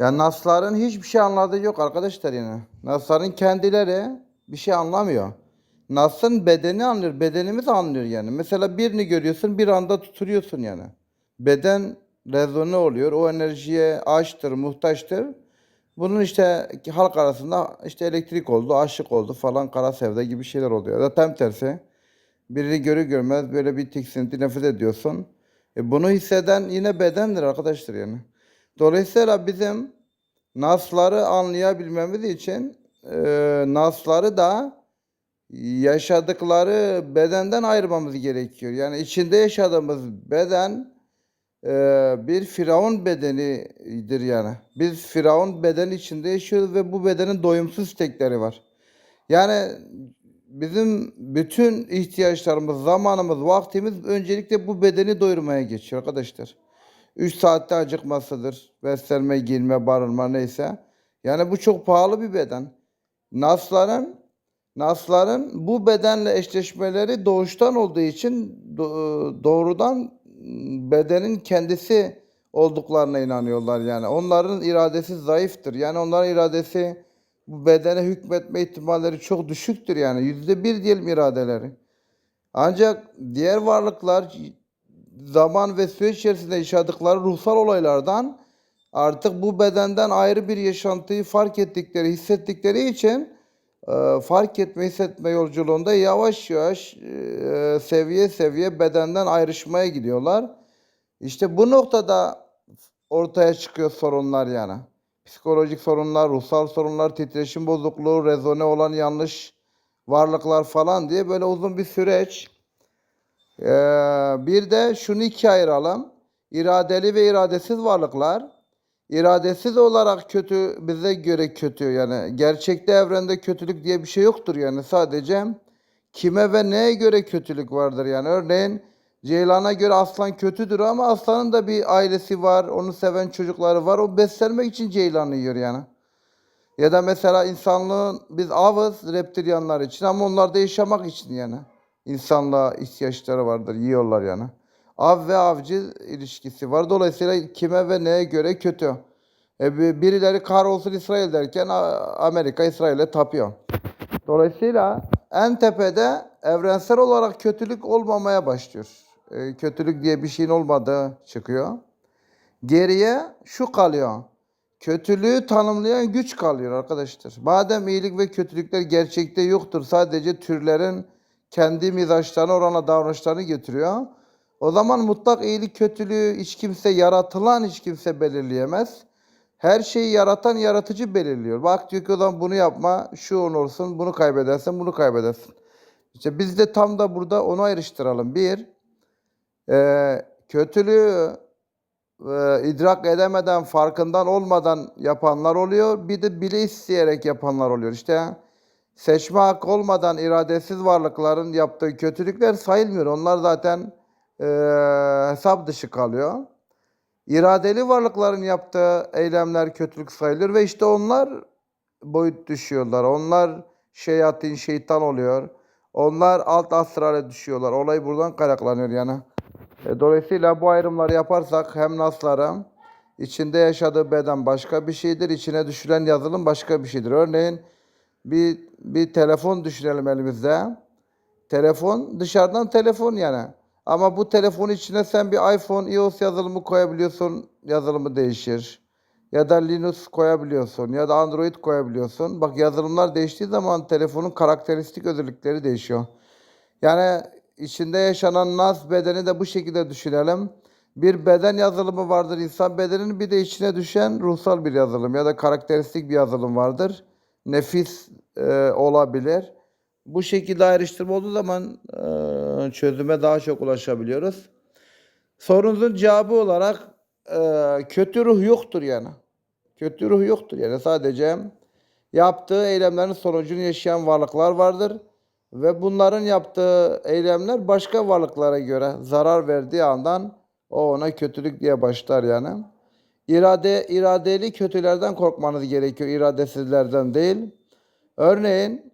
Ya Nasların hiçbir şey anladığı yok arkadaşlar yani. Nasların kendileri bir şey anlamıyor. Nas'ın bedeni anlıyor, bedenimiz anlıyor yani. Mesela birini görüyorsun bir anda tuturuyorsun yani. Beden rezone oluyor. O enerjiye açtır, muhtaçtır. Bunun işte halk arasında işte elektrik oldu, aşık oldu falan, kara sevda gibi şeyler oluyor. Ya da tam tersi. Birini görür görmez böyle bir tiksinti, nefret ediyorsun. E bunu hisseden yine bedendir arkadaşlar yani. Dolayısıyla bizim nasları anlayabilmemiz için e, nasları da yaşadıkları bedenden ayırmamız gerekiyor. Yani içinde yaşadığımız beden e, bir firavun bedenidir yani. Biz firavun beden içinde yaşıyoruz ve bu bedenin doyumsuz istekleri var. Yani bizim bütün ihtiyaçlarımız, zamanımız, vaktimiz öncelikle bu bedeni doyurmaya geçiyor arkadaşlar. 3 saatte acıkmasıdır. Beslenme, giyinme, barınma neyse. Yani bu çok pahalı bir beden. Nasların Nasların bu bedenle eşleşmeleri doğuştan olduğu için do- doğrudan bedenin kendisi olduklarına inanıyorlar yani. Onların iradesi zayıftır. Yani onların iradesi bu bedene hükmetme ihtimalleri çok düşüktür yani. Yüzde bir diyelim iradeleri. Ancak diğer varlıklar zaman ve süreç içerisinde yaşadıkları ruhsal olaylardan artık bu bedenden ayrı bir yaşantıyı fark ettikleri, hissettikleri için e, fark etme, hissetme yolculuğunda yavaş yavaş e, seviye seviye bedenden ayrışmaya gidiyorlar. İşte bu noktada ortaya çıkıyor sorunlar yani. Psikolojik sorunlar, ruhsal sorunlar, titreşim bozukluğu, rezone olan yanlış varlıklar falan diye böyle uzun bir süreç. Ee, bir de şunu ikiye ayıralım. İradeli ve iradesiz varlıklar. İradesiz olarak kötü bize göre kötü yani gerçekte evrende kötülük diye bir şey yoktur yani sadece kime ve neye göre kötülük vardır yani örneğin Ceylan'a göre aslan kötüdür ama aslanın da bir ailesi var onu seven çocukları var o beslenmek için Ceylan'ı yiyor yani. Ya da mesela insanlığın biz avız reptilyanlar için ama onlar da yaşamak için yani. İnsanlığa ihtiyaçları vardır, yiyorlar yani. Av ve avcı ilişkisi var. Dolayısıyla kime ve neye göre kötü. E, bi- birileri kahrolsun İsrail derken Amerika İsrail'e tapıyor. Dolayısıyla en tepede evrensel olarak kötülük olmamaya başlıyor. E, kötülük diye bir şeyin olmadığı çıkıyor. Geriye şu kalıyor. Kötülüğü tanımlayan güç kalıyor arkadaşlar. Madem iyilik ve kötülükler gerçekte yoktur, sadece türlerin kendi mizaçlarına oranla davranışlarını getiriyor. O zaman mutlak iyilik kötülüğü hiç kimse yaratılan hiç kimse belirleyemez. Her şeyi yaratan yaratıcı belirliyor. Bak diyor ki o zaman bunu yapma, şu olursun, bunu kaybedersin, bunu kaybedersin. İşte biz de tam da burada onu ayrıştıralım. Bir, eee, kötülüğü e, idrak edemeden, farkından olmadan yapanlar oluyor. Bir de bile isteyerek yapanlar oluyor. İşte seçme hakkı olmadan iradesiz varlıkların yaptığı kötülükler sayılmıyor. Onlar zaten e, hesap dışı kalıyor. İradeli varlıkların yaptığı eylemler kötülük sayılır ve işte onlar boyut düşüyorlar. Onlar şeyatin, şeytan oluyor. Onlar alt astrale düşüyorlar. Olay buradan kaynaklanıyor yani. E, Dolayısıyla bu ayrımları yaparsak hem nasların içinde yaşadığı beden başka bir şeydir, içine düşülen yazılım başka bir şeydir. Örneğin bir bir telefon düşünelim elimizde. Telefon dışarıdan telefon yani. Ama bu telefonun içine sen bir iPhone iOS yazılımı koyabiliyorsun, yazılımı değişir. Ya da Linux koyabiliyorsun ya da Android koyabiliyorsun. Bak yazılımlar değiştiği zaman telefonun karakteristik özellikleri değişiyor. Yani içinde yaşanan nas bedeni de bu şekilde düşünelim. Bir beden yazılımı vardır insan bedeninin bir de içine düşen ruhsal bir yazılım ya da karakteristik bir yazılım vardır. Nefis e, olabilir. Bu şekilde ayrıştırma olduğu zaman e, çözüme daha çok ulaşabiliyoruz. Sorunuzun cevabı olarak e, kötü ruh yoktur yani. Kötü ruh yoktur yani sadece yaptığı eylemlerin sonucunu yaşayan varlıklar vardır. Ve bunların yaptığı eylemler başka varlıklara göre zarar verdiği andan o ona kötülük diye başlar yani. İrade, iradeli kötülerden korkmanız gerekiyor, iradesizlerden değil. Örneğin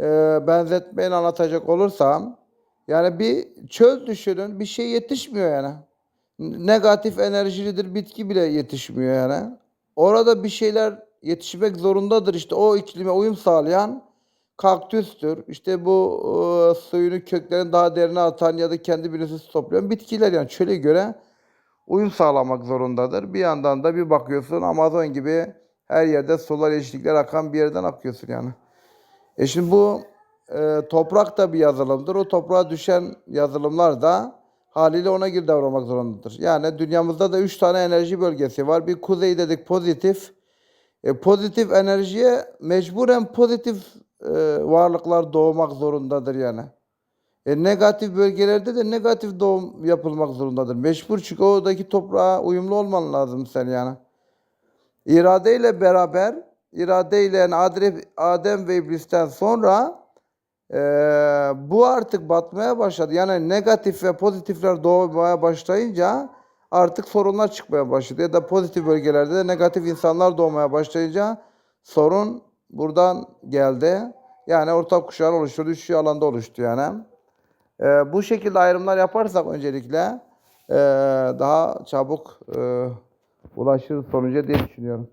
e, benzetmeyle anlatacak olursam yani bir çöl düşünün bir şey yetişmiyor yani. Negatif enerjilidir bitki bile yetişmiyor yani. orada bir şeyler yetişmek zorundadır. İşte o iklime uyum sağlayan kaktüstür. İşte bu e, suyunu köklerin daha derine atan ya da kendi bünyesinde toplayan bitkiler yani çöle göre uyum sağlamak zorundadır. Bir yandan da bir bakıyorsun Amazon gibi her yerde sular yeşillikler akan bir yerden akıyorsun yani. E şimdi bu e, toprak da bir yazılımdır. O toprağa düşen yazılımlar da haliyle ona göre davranmak zorundadır. Yani dünyamızda da üç tane enerji bölgesi var. Bir kuzey dedik pozitif. E, pozitif enerjiye mecburen pozitif e, varlıklar doğmak zorundadır yani. E, negatif bölgelerde de negatif doğum yapılmak zorundadır. Mecbur çünkü oradaki toprağa uyumlu olman lazım sen yani. İradeyle beraber, iradeyle yani Adem, ve İblis'ten sonra eee, bu artık batmaya başladı. Yani negatif ve pozitifler doğmaya başlayınca artık sorunlar çıkmaya başladı. Ya da pozitif bölgelerde de negatif insanlar doğmaya başlayınca sorun buradan geldi. Yani ortak kuşağın oluşturduğu üç alanda oluştu yani. Eee, bu şekilde ayrımlar yaparsak öncelikle eee, daha çabuk eee, ulaşırız sonuca diye düşünüyorum.